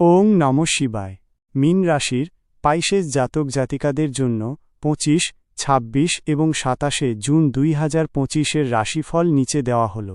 ওং নম শিবায়। মিন রাশির পাইশেষ জাতক জাতিকাদের জন্য পঁচিশ, ছাব্বিশ এবং সাতাশে জুন দুই হাজার পঁচিশের রাশিফল নিচে দেওয়া হল।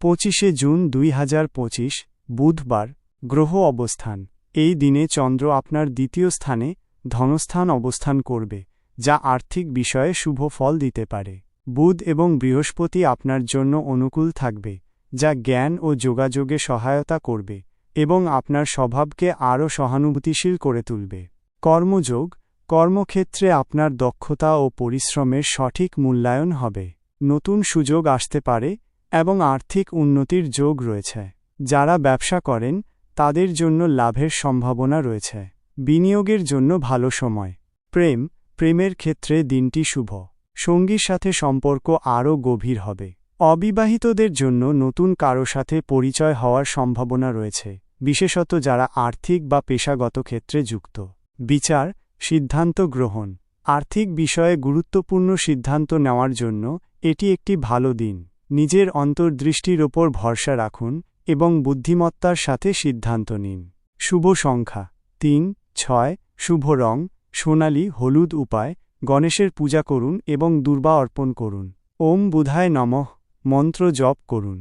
পঁচিশে জুন দুই হাজার পঁচিশ, বুধবার, গ্রহ অবস্থান। এই দিনে চন্দ্র আপনার দ্বিতীয় স্থানে ধনস্থান অবস্থান করবে, যা আর্থিক বিষয়ে শুভ ফল দিতে পারে। বুধ এবং বৃহস্পতি আপনার জন্য অনুকূল থাকবে, যা জ্ঞান ও যোগাযোগে সহায়তা করবে। এবং আপনার স্বভাবকে আরও সহানুভূতিশীল করে তুলবে। কর্মযোগ, কর্মক্ষেত্রে আপনার দক্ষতা ও পরিশ্রমের সঠিক মূল্যায়ন হবে। নতুন সুযোগ আসতে পারে এবং আর্থিক উন্নতির যোগ রয়েছে। যারা ব্যবসা করেন, তাদের জন্য লাভের সম্ভাবনা রয়েছে। বিনিয়োগের জন্য ভালো সময়। প্রেম, প্রেমের ক্ষেত্রে দিনটি শুভ। সঙ্গীর সাথে সম্পর্ক আরও গভীর হবে। অবিবাহিতদের জন্য নতুন কারও সাথে পরিচয় হওয়ার সম্ভাবনা রয়েছে, বিশেষত যারা আর্থিক বা পেশাগত ক্ষেত্রে যুক্ত। বিচার, সিদ্ধান্ত গ্রহণ। আর্থিক বিষয়ে গুরুত্বপূর্ণ সিদ্ধান্ত নেওয়ার জন্য এটি একটি ভালো দিন। নিজের অন্তর্দৃষ্টির ওপর ভরসা রাখুন এবং বুদ্ধিমত্তার সাথে সিদ্ধান্ত নিন। শুভ সংখ্যা। তিন, ছয়, শুভ রং, সোনালি, হলুদ উপায়, গণেশের পূজা করুন এবং দুর্বা অর্পণ করুন। ওম বুধায় নমঃ। মন্ত্র জপ করুন।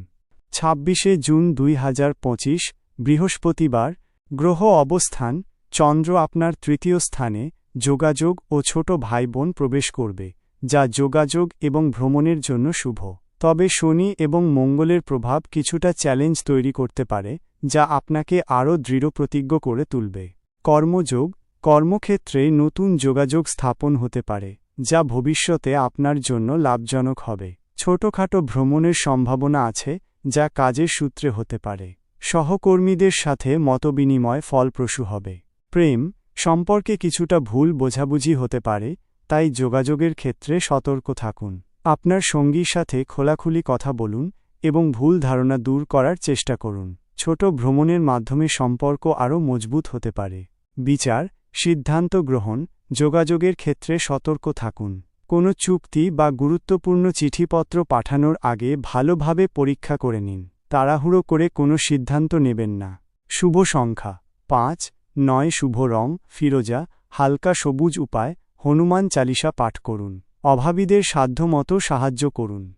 ছাব্বিশে জুন দুই হাজার পঁচিশ, বৃহস্পতিবার, গ্রহ অবস্থান, চন্দ্র আপনার তৃতীয় স্থানে, যোগাযোগ ও ছোট ভাই বোন প্রবেশ করবে, যা যোগাযোগ এবং ভ্রমণের জন্য শুভ। তবে শনি এবং মঙ্গলের প্রভাব কিছুটা চ্যালেঞ্জ তৈরি করতে পারে, যা আপনাকে আরও দৃঢ় প্রতিজ্ঞ করে তুলবে। কর্মযোগ, কর্মক্ষেত্রে নতুন যোগাযোগ স্থাপন হতে পারে, যা ভবিষ্যতে আপনার জন্য লাভজনক হবে। ছোটখাটো ভ্রমণের সম্ভাবনা আছে, যা কাজের সূত্রে হতে পারে। সহকর্মীদের সাথে মতবিনিময় ফলপ্রসূ হবে। প্রেম, সম্পর্কে কিছুটা ভুল বোঝাবুঝি হতে পারে, তাই যোগাযোগের ক্ষেত্রে সতর্ক থাকুন। আপনার সঙ্গীর সাথে খোলাখুলি কথা বলুন এবং ভুল ধারণা দূর করার চেষ্টা করুন। ছোট ভ্রমণের মাধ্যমে সম্পর্ক আরও মজবুত হতে পারে। বিচার, সিদ্ধান্ত গ্রহণ, যোগাযোগের ক্ষেত্রে সতর্ক থাকুন। কোনো চুক্তি বা গুরুত্বপূর্ণ চিঠিপত্র পাঠানোর আগে ভালোভাবে পরীক্ষা করে নিন। তাড়াহুড়ো করে কোনো সিদ্ধান্ত নেবেন না। শুভ সংখ্যা পাঁচ, নয় শুভ রং, ফিরোজা, হালকা সবুজ উপায়, হনুমান চালিসা পাঠ করুন। অভাবীদের সাধ্যমতো সাহায্য করুন।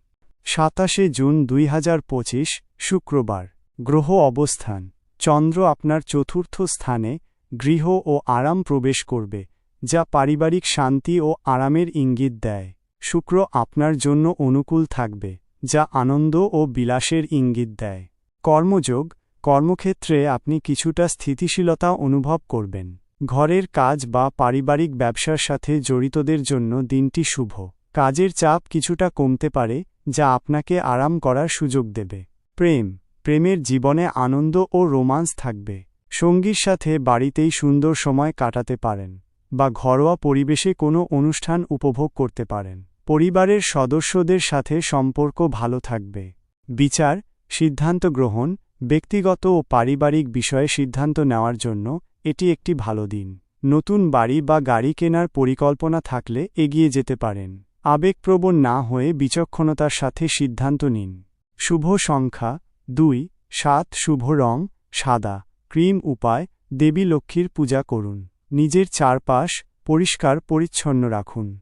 সাতাশে জুন দুই হাজার পঁচিশ, শুক্রবার। গ্রহ অবস্থান। চন্দ্র আপনার চতুর্থ স্থানে, গৃহ ও আরাম প্রবেশ করবে। যা পারিবারিক শান্তি ও আরামের ইঙ্গিত দেয়। শুক্র আপনার জন্য অনুকূল থাকবে, যা আনন্দ ও বিলাসের ইঙ্গিত দেয়। কর্মযোগ, কর্মক্ষেত্রে আপনি কিছুটা স্থিতিশীলতা অনুভব করবেন। ঘরের কাজ বা পারিবারিক ব্যবসার সাথে জড়িতদের জন্য দিনটি শুভ। কাজের চাপ কিছুটা কমতে পারে, যা আপনাকে আরাম করার সুযোগ দেবে। প্রেম, প্রেমের জীবনে আনন্দ ও রোমান্স থাকবে। সঙ্গীর সাথে বাড়িতেই সুন্দর সময় কাটাতে পারেন। বা ঘরোয়া পরিবেশে কোনো অনুষ্ঠান উপভোগ করতে পারেন। পরিবারের সদস্যদের সাথে সম্পর্ক ভালো থাকবে। বিচার, সিদ্ধান্ত গ্রহণ, ব্যক্তিগত ও পারিবারিক বিষয়ে সিদ্ধান্ত নেওয়ার জন্য এটি একটি ভালো দিন। নতুন বাড়ি বা গাড়ি কেনার পরিকল্পনা থাকলে এগিয়ে যেতে পারেন। আবেগপ্রবণ না হয়ে বিচক্ষণতার সাথে সিদ্ধান্ত নিন। শুভ সংখ্যা, দুই, সাত, শুভ রং, সাদা, ক্রিম, উপায়, দেবী লক্ষ্মীর পূজা করুন। নিজের চারপাশ পরিষ্কার পরিচ্ছন্ন রাখুন।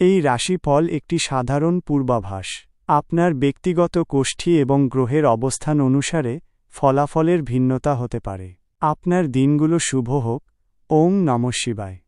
এই রাশিফল একটি সাধারণ পূর্বাভাস। আপনার ব্যক্তিগত কোষ্ঠী এবং গ্রহের অবস্থান অনুসারে ফলাফলের ভিন্নতা হতে পারে। আপনার দিনগুলো শুভ হোক। ওং নম শিবায়।